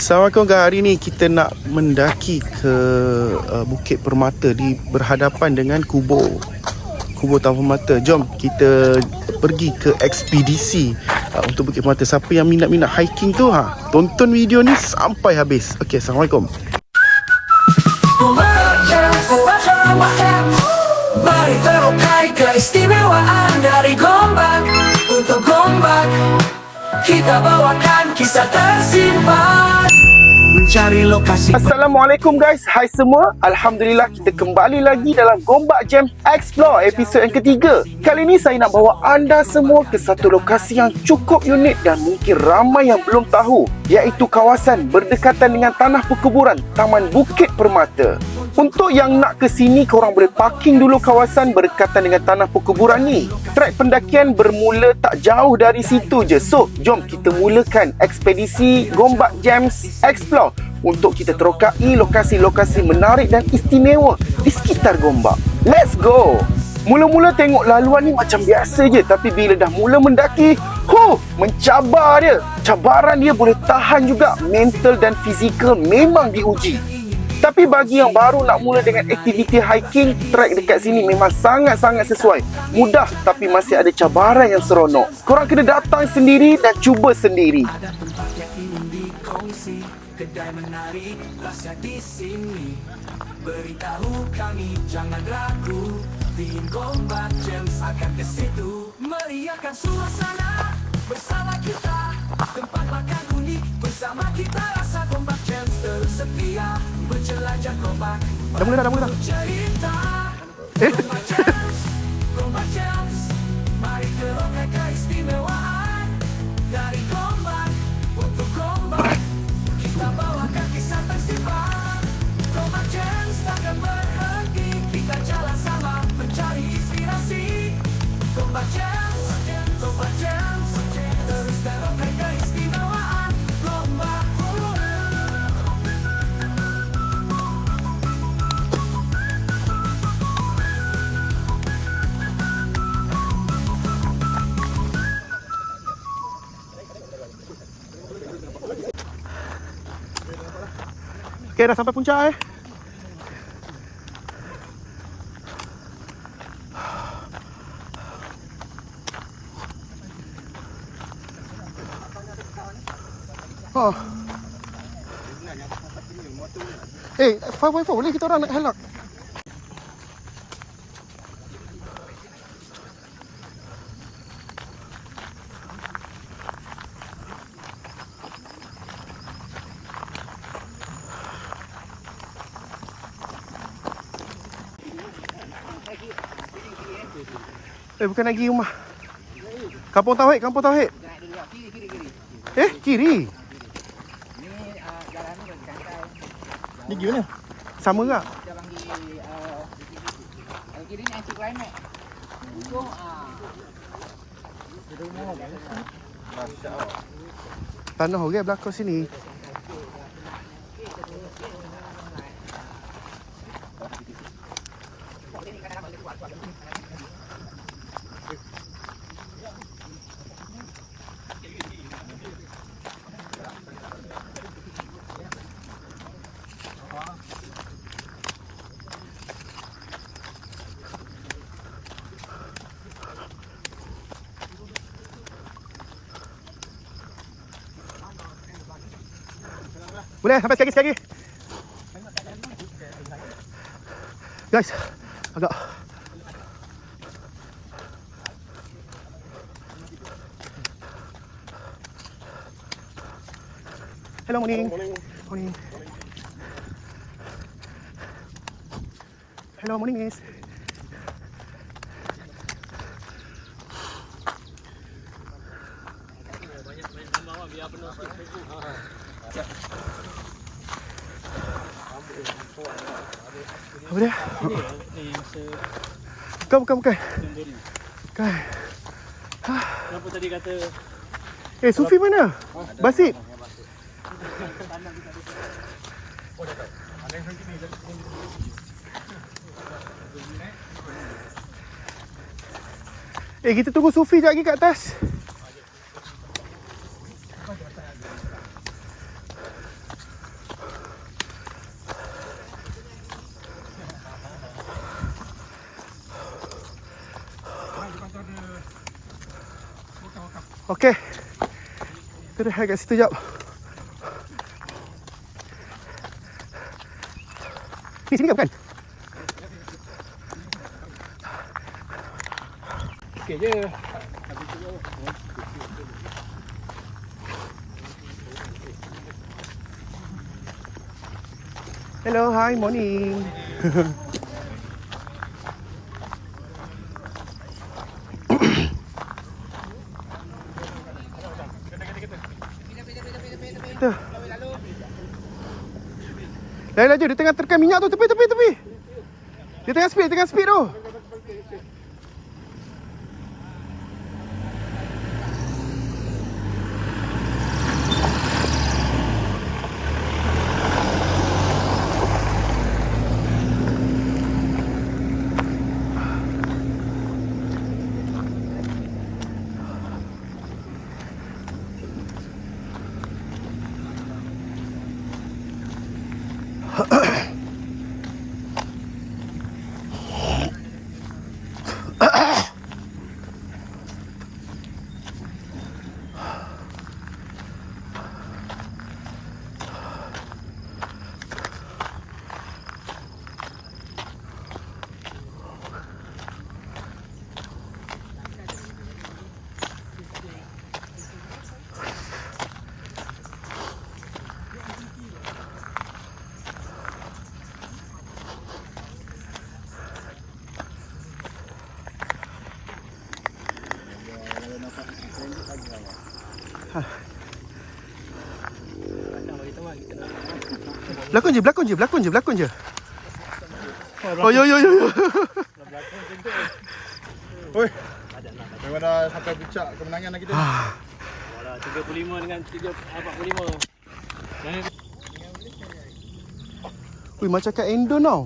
Assalamualaikum guys. Hari ni kita nak mendaki ke uh, Bukit Permata di berhadapan dengan Kubur. Kubur Taman Permata. Jom kita pergi ke ekspedisi uh, untuk Bukit Permata. Siapa yang minat-minat hiking tu ha, tonton video ni sampai habis. Okey, Assalamualaikum. Mari terokai keistimewaan dari Gombak Untuk Gombak Kita bawakan kisah tersimpan Mencari lokasi. Assalamualaikum guys. Hai semua. Alhamdulillah kita kembali lagi dalam Gombak Jam Explore episod yang ketiga. Kali ini saya nak bawa anda semua ke satu lokasi yang cukup unik dan mungkin ramai yang belum tahu Iaitu kawasan berdekatan dengan tanah perkuburan Taman Bukit Permata. Untuk yang nak ke sini, korang boleh parking dulu kawasan berdekatan dengan tanah perkuburan ni. Trek pendakian bermula tak jauh dari situ je. So, jom kita mulakan ekspedisi Gombak Jams Explore untuk kita terokai lokasi-lokasi menarik dan istimewa di sekitar Gombak. Let's go! Mula-mula tengok laluan ni macam biasa je Tapi bila dah mula mendaki Huh, mencabar dia Cabaran dia boleh tahan juga Mental dan fizikal memang diuji tapi bagi yang baru nak mula dengan aktiviti hiking, trek dekat sini memang sangat-sangat sesuai. Mudah tapi masih ada cabaran yang seronok. Korang kena datang sendiri dan cuba sendiri. Kedai menarik rasa di sini. Beritahu kami jangan ragu. Tim Gombak Gems akan ke situ. Meriahkan suasana bersama kita. Tempat makan unik bersama kita Rasa Gombak Gems terus setia Berjelajah Gombak Dah mula dah, dah mula dah. Cerita Eh? Gombak Gems Gombak Gems Okay, dah sampai puncak eh. Oh. Eh, 5.4 boleh kita orang nak halak? Eh, bukan lagi rumah. Kampung Tauhid, Kampung Tauhid. Eh, kiri. Ni gimana? Sama? Kiri ni anti climate. Ujung ah. Tanah orang belakang sini. Boleh sampai sekali sekali. Guys, agak Hello morning. Morning. Morning. Hello morning guys. Apa dia? Bukan, bukan, bukan. Bukan. Kenapa tadi kata Eh, Sufi mana? Basit. Eh, kita tunggu Sufi sekejap lagi kat atas. Okey. Kita dah kat situ jap. Ni sini ke bukan? Okey je. Hello, hi, morning. Lari laju, dia tengah terkan minyak tu, tepi, tepi, tepi. Dia tengah speed, tengah speed tu. Belakon je, belakon je, belakon je, belakon je. Oh, yo, yo, yo, yo. Memang dah sampai puncak kemenangan lah kita. Walah 35 dengan 3 45. Dan Ui, macam kat Endon tau.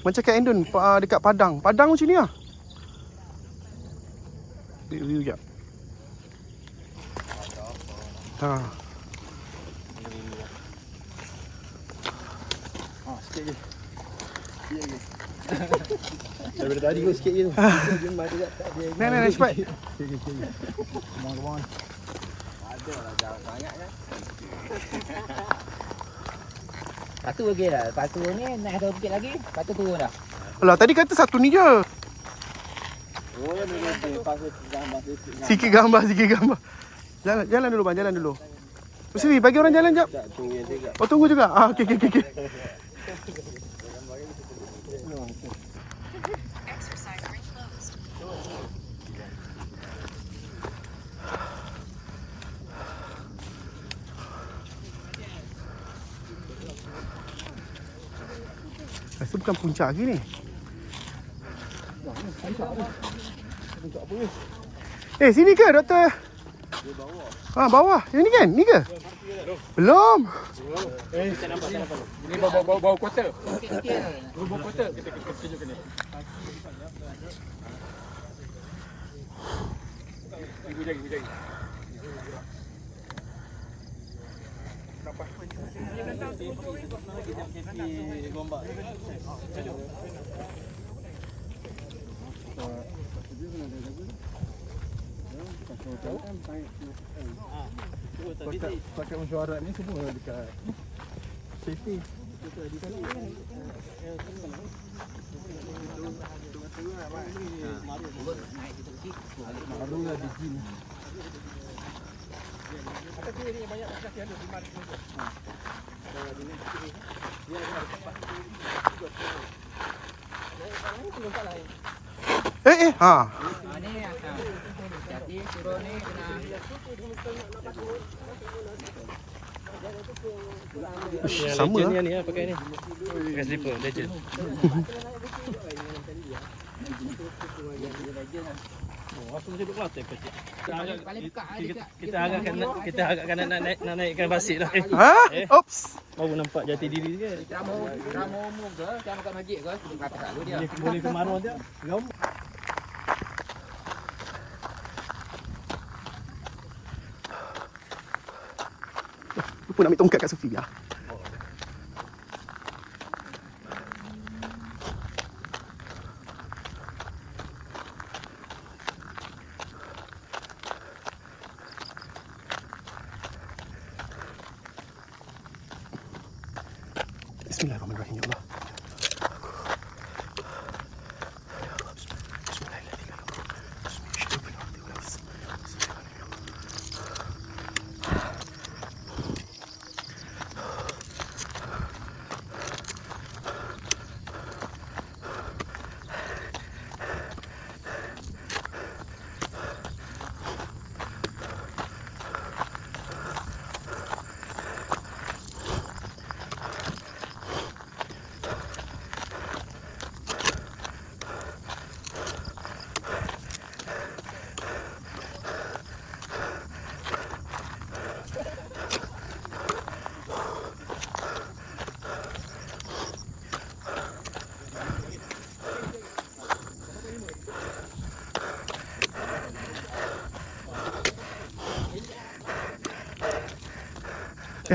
Macam kat Endon uh, dekat Padang. Padang macam ni lah. View jap. Ha. Ha, sikit je. Sikit je. Daripada tadi kau sikit je tu. Naik, naik, naik cepat. Sikit sikit. Come on, come on. Satu okey dah. Lepas tu ni naik satu bukit lagi. Lepas tu turun dah. Alah, tadi kata satu ni je. Oh, dia dia pasal gambar sikit. Gambar, sikit gambar. Jalan, jalan dulu bang, jalan dulu. Sini, bagi orang jalan jap. Oh, tunggu juga. Ah, okey, okey, okey. closed. Rasa bukan puncak lagi ni. Eh, sini ke doktor? Ah, bawah. Yang ni kan? Ni ke? Belum. ni bau bau bau quarter. Sikit-sikit. Bau quarter kita kita tunjukkan ni. Ibu jagi, ibu jagi. Pakat, pakat mesyuarat ni semua dekat safety. Baru lah di gym. Eh, eh. Ha. Ha ni ha. Jadi turun ni kena Ush, sama lah. Ni ni pakai ni. Pakai slipper legend. Oh. Kita agak ah, kita, kita agakkan nak kita agakkan nak nak naik nak naikkan basik lah. Ha? Eh. Oops. baru nampak jati diri sikit. Drama drama umum ke? Drama kat masjid ke? Kita kata selalu dia. Boleh boleh ke maruah dia. Gam. Lupa nak ambil tongkat kat Sofia.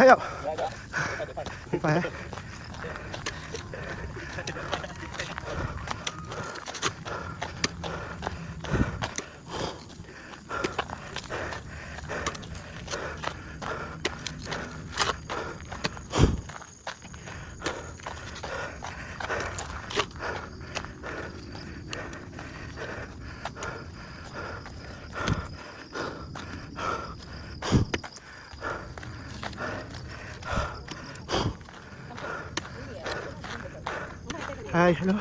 Ya, ya. Cepat eh. Hai, hello.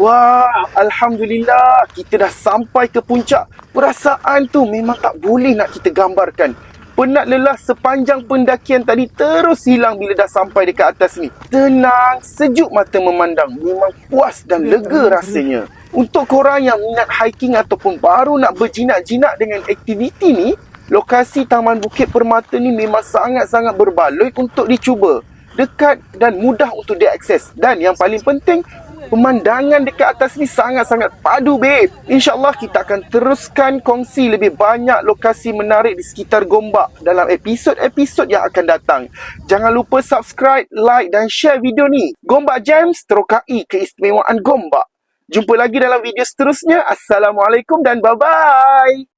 Wah, Alhamdulillah kita dah sampai ke puncak. Perasaan tu memang tak boleh nak kita gambarkan. Penat lelah sepanjang pendakian tadi terus hilang bila dah sampai dekat atas ni. Tenang, sejuk mata memandang. Memang puas dan lega rasanya. Untuk korang yang minat hiking ataupun baru nak berjinak-jinak dengan aktiviti ni, lokasi Taman Bukit Permata ni memang sangat-sangat berbaloi untuk dicuba. Dekat dan mudah untuk diakses. Dan yang paling penting, pemandangan dekat atas ni sangat-sangat padu, babe. InsyaAllah kita akan teruskan kongsi lebih banyak lokasi menarik di sekitar Gombak dalam episod-episod yang akan datang. Jangan lupa subscribe, like dan share video ni. Gombak Jams terokai keistimewaan Gombak. Jumpa lagi dalam video seterusnya. Assalamualaikum dan bye-bye.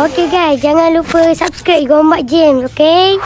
Okay guys, jangan lupa subscribe Gombak James, okay?